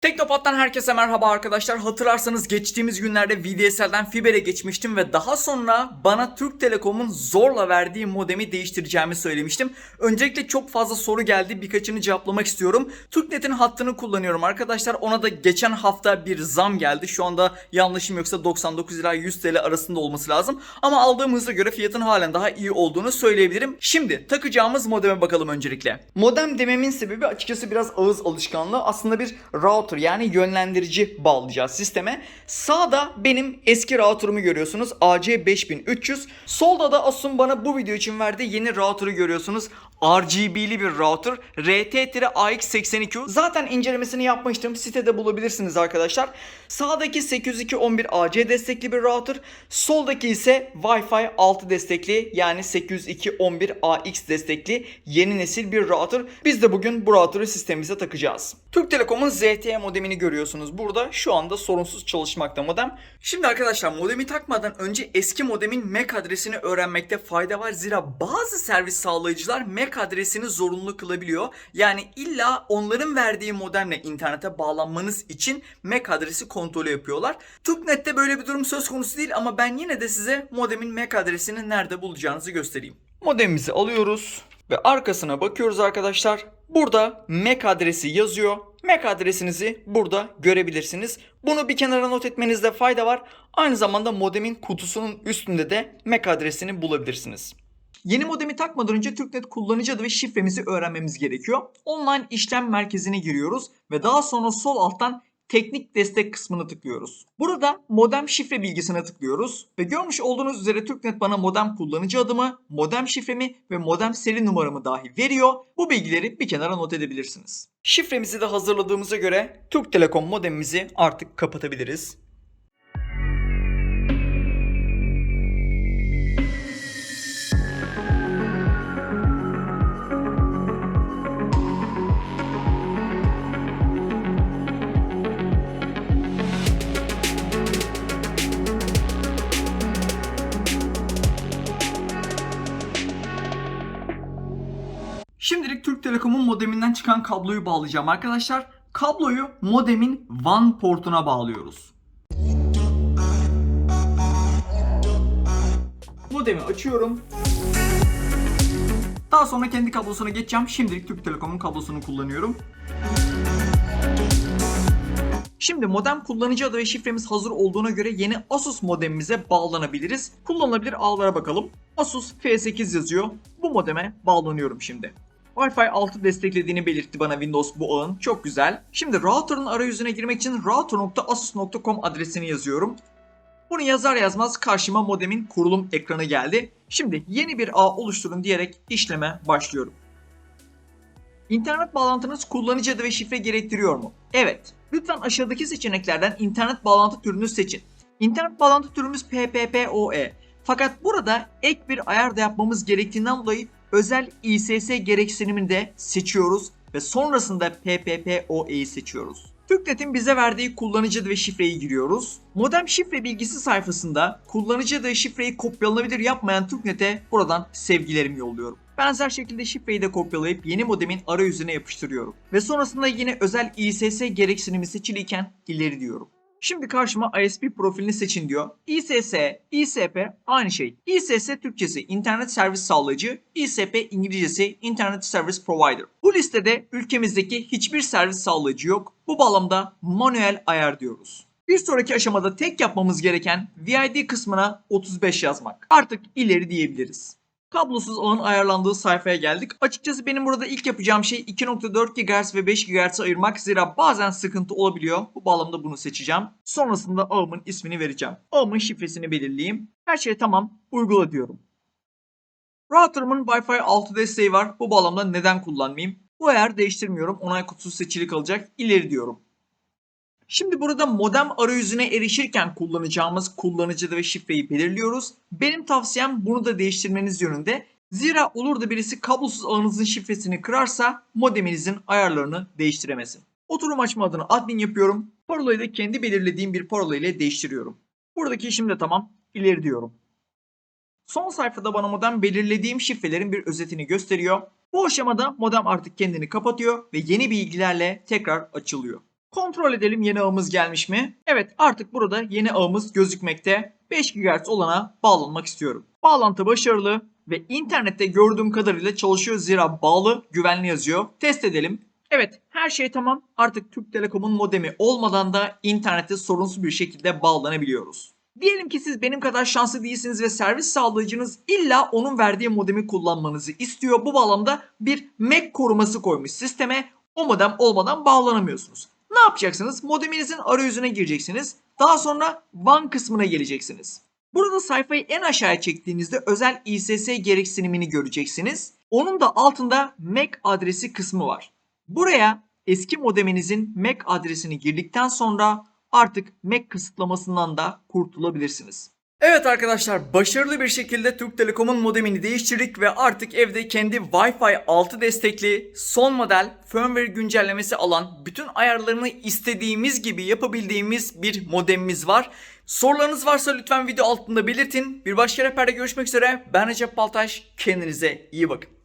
Teknopat'tan herkese merhaba arkadaşlar. Hatırlarsanız geçtiğimiz günlerde VDSL'den Fiber'e geçmiştim ve daha sonra bana Türk Telekom'un zorla verdiği modemi değiştireceğimi söylemiştim. Öncelikle çok fazla soru geldi. Birkaçını cevaplamak istiyorum. TürkNet'in hattını kullanıyorum arkadaşlar. Ona da geçen hafta bir zam geldi. Şu anda yanlışım yoksa 99 ila 100 TL arasında olması lazım. Ama aldığım hıza göre fiyatın halen daha iyi olduğunu söyleyebilirim. Şimdi takacağımız modeme bakalım öncelikle. Modem dememin sebebi açıkçası biraz ağız alışkanlığı. Aslında bir router yani yönlendirici bağlayacağız sisteme. Sağda benim eski router'ımı görüyorsunuz. AC5300. Solda da Asus'un bana bu video için verdiği yeni router'ı görüyorsunuz. RGB'li bir router. RT-AX82. Zaten incelemesini yapmıştım. Sitede bulabilirsiniz arkadaşlar. Sağdaki 802.11ac destekli bir router. Soldaki ise Wi-Fi 6 destekli yani 802.11ax destekli yeni nesil bir router. Biz de bugün bu router'ı sistemimize takacağız. Türk Telekom'un ZTE modemini görüyorsunuz burada. Şu anda sorunsuz çalışmakta modem. Şimdi arkadaşlar modemi takmadan önce eski modemin MAC adresini öğrenmekte fayda var. Zira bazı servis sağlayıcılar MAC adresini zorunlu kılabiliyor. Yani illa onların verdiği modemle internete bağlanmanız için MAC adresi kontrolü yapıyorlar. TürkNet'te böyle bir durum söz konusu değil ama ben yine de size modemin MAC adresini nerede bulacağınızı göstereyim. Modemimizi alıyoruz ve arkasına bakıyoruz arkadaşlar. Burada MAC adresi yazıyor. MAC adresinizi burada görebilirsiniz. Bunu bir kenara not etmenizde fayda var. Aynı zamanda modemin kutusunun üstünde de MAC adresini bulabilirsiniz. Yeni modemi takmadan önce TürkNet kullanıcı adı ve şifremizi öğrenmemiz gerekiyor. Online işlem merkezine giriyoruz ve daha sonra sol alttan teknik destek kısmını tıklıyoruz. Burada modem şifre bilgisine tıklıyoruz ve görmüş olduğunuz üzere TürkNet bana modem kullanıcı adımı, modem şifremi ve modem seri numaramı dahi veriyor. Bu bilgileri bir kenara not edebilirsiniz. Şifremizi de hazırladığımıza göre Türk Telekom modemimizi artık kapatabiliriz. Şimdilik Türk Telekom'un modeminden çıkan kabloyu bağlayacağım arkadaşlar. Kabloyu modemin WAN portuna bağlıyoruz. Modemi açıyorum. Daha sonra kendi kablosuna geçeceğim. Şimdilik Türk Telekom'un kablosunu kullanıyorum. Şimdi modem kullanıcı adı ve şifremiz hazır olduğuna göre yeni Asus modemimize bağlanabiliriz. Kullanılabilir ağlara bakalım. Asus F8 yazıyor. Bu modeme bağlanıyorum şimdi. Wi-Fi 6 desteklediğini belirtti bana Windows bu ağın. Çok güzel. Şimdi router'ın arayüzüne girmek için router.asus.com adresini yazıyorum. Bunu yazar yazmaz karşıma modemin kurulum ekranı geldi. Şimdi yeni bir ağ oluşturun diyerek işleme başlıyorum. İnternet bağlantınız kullanıcı adı ve şifre gerektiriyor mu? Evet. Lütfen aşağıdaki seçeneklerden internet bağlantı türünü seçin. İnternet bağlantı türümüz PPPoE. Fakat burada ek bir ayar da yapmamız gerektiğinden dolayı özel ISS gereksinimini de seçiyoruz ve sonrasında PPPoE'yi seçiyoruz. TürkNet'in bize verdiği kullanıcı ve şifreyi giriyoruz. Modem şifre bilgisi sayfasında kullanıcı adı şifreyi kopyalanabilir yapmayan TürkNet'e buradan sevgilerimi yolluyorum. Benzer şekilde şifreyi de kopyalayıp yeni modemin arayüzüne yapıştırıyorum. Ve sonrasında yine özel ISS gereksinimi seçiliyken ileri diyorum. Şimdi karşıma ISP profilini seçin diyor. ISS, ISP aynı şey. ISS Türkçesi internet servis sağlayıcı, ISP İngilizcesi internet service provider. Bu listede ülkemizdeki hiçbir servis sağlayıcı yok. Bu bağlamda manuel ayar diyoruz. Bir sonraki aşamada tek yapmamız gereken VID kısmına 35 yazmak. Artık ileri diyebiliriz. Kablosuz ağın ayarlandığı sayfaya geldik. Açıkçası benim burada ilk yapacağım şey 2.4 GHz ve 5 GHz'ı ayırmak. Zira bazen sıkıntı olabiliyor. Bu bağlamda bunu seçeceğim. Sonrasında ağımın ismini vereceğim. Ağımın şifresini belirleyeyim. Her şey tamam. Uygula diyorum. Router'ımın Wi-Fi 6 desteği var. Bu bağlamda neden kullanmayayım? Bu ayar değiştirmiyorum. Onay kutusu seçili kalacak. İleri diyorum. Şimdi burada modem arayüzüne erişirken kullanacağımız kullanıcı ve şifreyi belirliyoruz. Benim tavsiyem bunu da değiştirmeniz yönünde. Zira olur da birisi kablosuz ağınızın şifresini kırarsa modeminizin ayarlarını değiştiremesin. Oturum açma adını admin yapıyorum. Parolayı da kendi belirlediğim bir parola ile değiştiriyorum. Buradaki işim de tamam. İleri diyorum. Son sayfada bana modem belirlediğim şifrelerin bir özetini gösteriyor. Bu aşamada modem artık kendini kapatıyor ve yeni bilgilerle tekrar açılıyor. Kontrol edelim yeni ağımız gelmiş mi? Evet artık burada yeni ağımız gözükmekte. 5 GHz olana bağlanmak istiyorum. Bağlantı başarılı ve internette gördüğüm kadarıyla çalışıyor zira bağlı güvenli yazıyor. Test edelim. Evet her şey tamam. Artık Türk Telekom'un modemi olmadan da internette sorunsuz bir şekilde bağlanabiliyoruz. Diyelim ki siz benim kadar şanslı değilsiniz ve servis sağlayıcınız illa onun verdiği modemi kullanmanızı istiyor. Bu bağlamda bir MAC koruması koymuş sisteme. O modem olmadan bağlanamıyorsunuz. Ne yapacaksınız? Modeminizin arayüzüne gireceksiniz. Daha sonra WAN kısmına geleceksiniz. Burada sayfayı en aşağıya çektiğinizde özel ISS gereksinimini göreceksiniz. Onun da altında MAC adresi kısmı var. Buraya eski modeminizin MAC adresini girdikten sonra artık MAC kısıtlamasından da kurtulabilirsiniz. Evet arkadaşlar başarılı bir şekilde Türk Telekom'un modemini değiştirdik ve artık evde kendi Wi-Fi 6 destekli son model firmware güncellemesi alan bütün ayarlarını istediğimiz gibi yapabildiğimiz bir modemimiz var. Sorularınız varsa lütfen video altında belirtin. Bir başka rehberde görüşmek üzere. Ben Recep Baltaş. Kendinize iyi bakın.